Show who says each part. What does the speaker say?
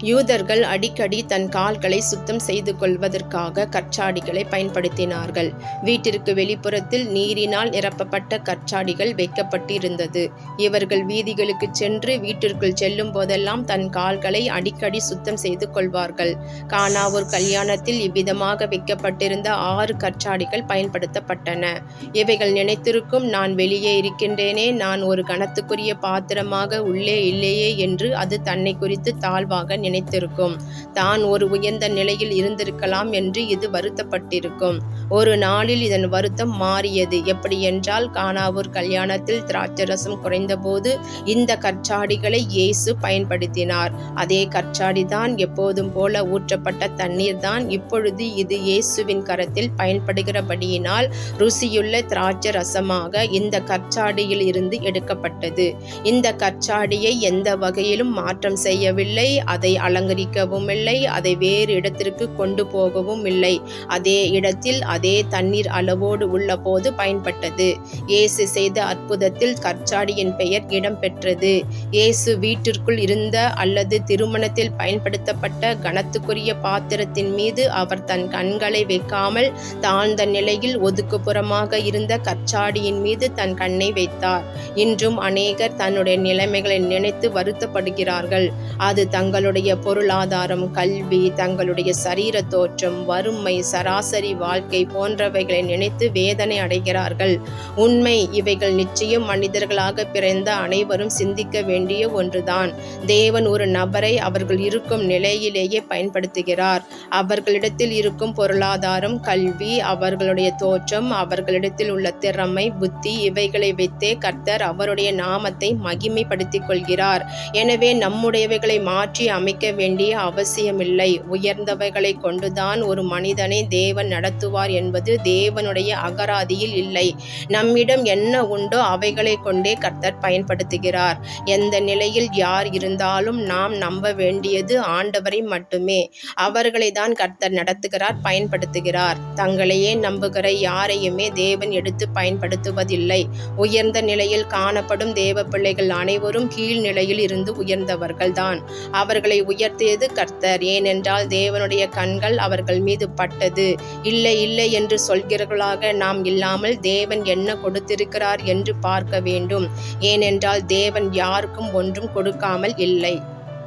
Speaker 1: யூதர்கள் அடிக்கடி தன் கால்களை சுத்தம் செய்து கொள்வதற்காக கற்சாடிகளை பயன்படுத்தினார்கள். வீட்டிற்கு வெளிப்புறத்தில் நீரினால் நிரப்பப்பட்ட கற்சாடிகள் வைக்கப்பட்டிருந்தது. இவர்கள் வீதிகளுக்கு சென்று வீட்டிற்குள் செல்லும் போதெல்லாம் தன் கால்களை அடிக்கடி சுத்தம் செய்து கொள்வார்கள். கானாவூர் கல்யாணத்தில் இவ்விதமாக வைக்கப்பட்டிருந்த ஆறு கற்சாடிகள் பயன்படுத்தப்பட்டன. இவைகள் நினைத்திருக்கும் நான் வெளியே இருக்கின்றேனே நான் ஒரு கணத்துக்குரிய பாத்திரமாக உள்ளே இல்லையே என்று அது தன்னை குறித்து தாழ்வாக நினைத்திருக்கும். தான் ஒரு உயர்ந்த நிலையில் இருந்திருக்கலாம் என்று இது வருத்தப்பட்டிருக்கும். ஒரு நாளில் இதன் வருத்தம் மாறியது. எப்படி என்றால் காணாவூர் கல்யாணத்தில் திராட்சரசம் குறைந்தபோது இந்த கற்சாடிகளை இயேசு பயன்படுத்தினார். அதே கற்சாடிதான் எப்போதும் போல ஊற்றப்பட்ட தண்ணீர் தான் இப்பொழுது இது இயேசுவின் கரத்தில் பயன்படுகிறபடியினால் ருசியுள்ள திராட்சை ரசமாக இந்த கற்சாடியில் இருந்து எடுக்கப்பட்டது. இந்த கற்சாடியை எந்த வகையிலும் மாற்றம் செய்யவில்லை. அதை அலங்கரிக்கவும் இல்லை அதை வேறு இடத்திற்கு கொண்டு போகவும் இல்லை. அதே இடத்தில் அதே தண்ணீர் அளவோடு உள்ளபோது பயன்பட்டது. இயேசு செய்த அற்புதத்தில் கற்சாடியின் பெயர் இடம்பெற்றது. இயேசு வீட்டிற்குள் இருந்த அல்லது திருமணத்தில் பயன்படுத்தப்பட்ட கனத்துக்குரிய பாத்திரத்தின் மீது அவர் தன் கண்களை வைக்காமல் தாழ்ந்த நிலையில் ஒதுக்குப்புறமாக இருந்த கற்சாடியின் மீது தன் கண்ணை வைத்தார். இன்றும் அநேகர் தன்னுடைய நிலைமைகளை நினைத்து வருத்தப்படுகிறார்கள். அது தங்களுடைய பொருளாதாரம் கல்வி தங்களுடைய சரீர தோற்றம் வறுமை சராசரி வாழ்க்கை போன்றவைகளை நினைத்து வேதனை அடைகிறார்கள். உண்மை இவைகள் நிச்சயம் மனிதர்களாக பிறந்த அனைவரும் சிந்திக்க வேண்டிய ஒன்றுதான். தேவன் ஒரு நபரை அவர்கள் இருக்கும் நிலையிலேயே பயன்படுத்துகிறார். அவர்களிடத்தில் இருக்கும் பொருளாதாரம் கல்வி அவர்களுடைய தோற்றம் அவர்களிடத்தில் உள்ள திறமை புத்தி இவைகளை வைத்தே கர்த்தர் அவருடைய நாமத்தை மகிமைப்படுத்திக் கொள்கிறார். எனவே நம்முடையவைகளை மாற்றி அமை அமைக்க வேண்டிய அவசியமில்லை. உயர்ந்தவைகளை கொண்டுதான் ஒரு மனிதனை தேவன் நடத்துவார் என்பது தேவனுடைய அகராதியில் இல்லை. நம்மிடம் என்ன உண்டோ அவைகளை கொண்டே கர்த்தர் பயன்படுத்துகிறார். எந்த நிலையில் யார் இருந்தாலும் நாம் நம்ப வேண்டியது ஆண்டவரை மட்டுமே. அவர்களை தான் கர்த்தர் நடத்துகிறார் பயன்படுத்துகிறார். தங்களையே நம்புகிற யாரையுமே தேவன் எடுத்து பயன்படுத்துவதில்லை. உயர்ந்த நிலையில் காணப்படும் தேவ பிள்ளைகள் அனைவரும் கீழ்நிலையில் இருந்து உயர்ந்தவர்கள்தான். அவர்களை உயர்த்தியது கர்த்தர். ஏனென்றால் தேவனுடைய கண்கள் அவர்கள் மீது பட்டது. இல்லை இல்லை என்று சொல்கிறவர்களாக நாம் இல்லாமல் தேவன் என்ன கொடுத்திருக்கிறார் என்று பார்க்க வேண்டும். ஏனென்றால் தேவன் யாருக்கும் ஒன்றும் கொடுக்காமல் இல்லை.